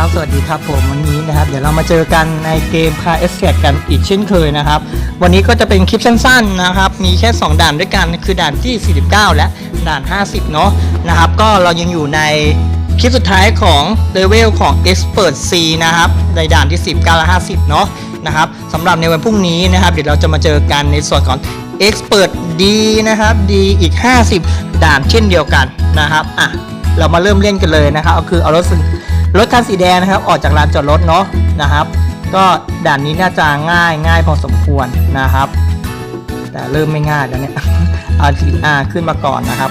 ครับ สวัสดีครับผมวันนี้นะครับ เดี๋ยวเรามาเจอกันในเกม Car e s c a p e กันอีกเช่นเคยนะครับ วันนี้ก็จะเป็นคลิปสั้นๆนะครับ มีแค่ 2 ด่านด้วยกัน คือด่านที่ 49 และด่าน 50 เนาะนะครับ ก็เรายังอยู่ในคลิปสุดท้ายของเลเวลของ Expert C นะครับ ในด่านที่ 19 และ 50 เนาะนะครับสำหรับในวันพรุ่งนี้นะครับ เดี๋ยวเราจะมาเจอกันในส่วนของ Expert D นะครับ D อีก 50 ด่านเช่นเดียวกันนะครับอะเรามาเริ่มเล่นกันเลยนะครับเอาคือเอารถ รถคันสีแดงนะครับ ออกจากลานจอดรถเนาะนะครับ ก็ด่านนี้น่าจะง่ายง่ายพอสมควรนะครับ แต่เริ่มไม่ง่ายแล้วเนี่ยเอาสีอ่าขึ้นมาก่อนนะครับ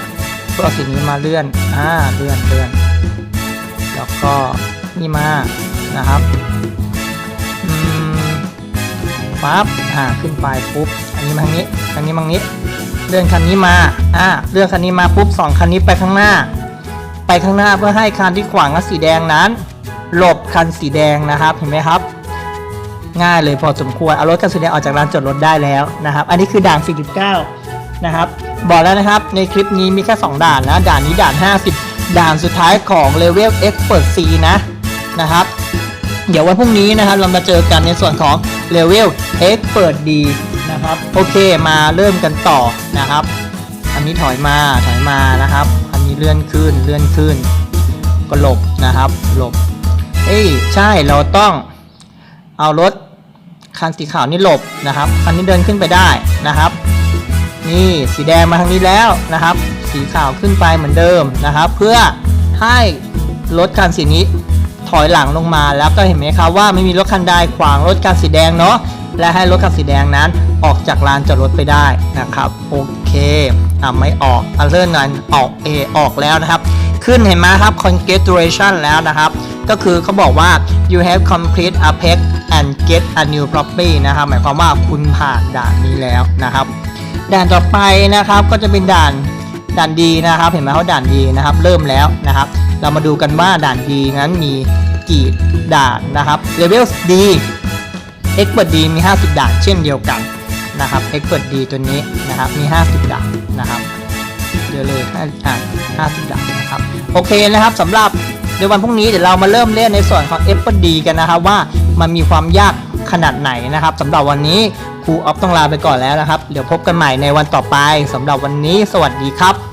เพื่อเอาสีนี้มาเลื่อนอ่าเลื่อนเลื่อนแล้วก็นี่มานะครับอืมปั๊บอ่าขึ้นไปปุ๊บอันนี้มาทางนี้ทางนี้มาทางนี้ เลื่อนคันนี้มาอ่าเลื่อนคันนี้มาปุ๊บสองคันนี้ไปข้างหน้า ไปข้างหน้าเพื่อให้คันที่ขวางกับสีแดงนั้น หลบคันสีแดงนะครับเห็นไหมครับ ง่ายเลยพอสมควรเอารถคันสีแดงออกจากร้านจอดรถได้แล้วนะครับ อันนี้คือด่าน 49 นะครับ บอกแล้วนะครับในคลิปนี้มีแค่ 2 ด่านนะ ด่านนี้ด่าน 50 ด่านสุดท้ายของเลเวล Expert C นะนะครับ เดี๋ยววันพรุ่งนี้นะครับเรามาเจอกันในส่วนของเลเวล Expert D นะครับโอเคมาเริ่มกันต่อนะครับ อันนี้ถอยมาถอยมานะครับ เลื่อนขึ้นเลื่อนขึ้น ก็หลบนะครับหลบเอ้ยใช่เราต้องเอารถคันสีขาวนี่หลบนะครับคันนี้เดินขึ้นไปได้นะครับ นี่สีแดงมาทางนี้แล้วนะครับ สีขาวขึ้นไปเหมือนเดิมนะครับ เพื่อให้รถคันสีนี้ถอยหลังลงมาแล้วก็เห็นไหมครับว่าไม่มีรถคันใดขวางรถคันสีแดงเนาะ และให้รถคันสีแดงนั้นออกจากลานจอดรถไปได้นะครับโอเคอะไม่ออกอันเลื่อนนั้นออกเอออกแล้วนะครับ ขึ้นเห็นไหมครับ congratulation แล้วนะครับ ก็คือเขาบอกว่า you have complete a pack and get a new property นะครับ หมายความว่าคุณผ่านด่านนี้แล้วนะครับ ด่านต่อไปนะครับก็จะเป็นด่านด่านดีนะครับ เห็นไหมเขาด่านดีนะครับ เริ่มแล้วนะครับ เรามาดูกันว่าด่านดีนั้นมีกี่ด่านนะครับ level D expert D มี 50 ด่านเช่นเดียวกันนะครับ expert D ตัวนี้นะครับมี 50 ด่านนะครับเดี๋ยวเลยห้าอะห้าสิบดาวนะครับโอเคนะครับสำหรับในวันพรุ่งนี้เดี๋ยวเรามาเริ่มเล่นในส่วนของ f อ d กันนะครับว่ามันมีความยากขนาดไหนนะครับสำหรับวันนี้ครูออฟต้องลาไปก่อนแล้วนะครับ เดี๋ยวพบกันใหม่ในวันต่อไปสำหรับวันนี้ สวัสดีครับ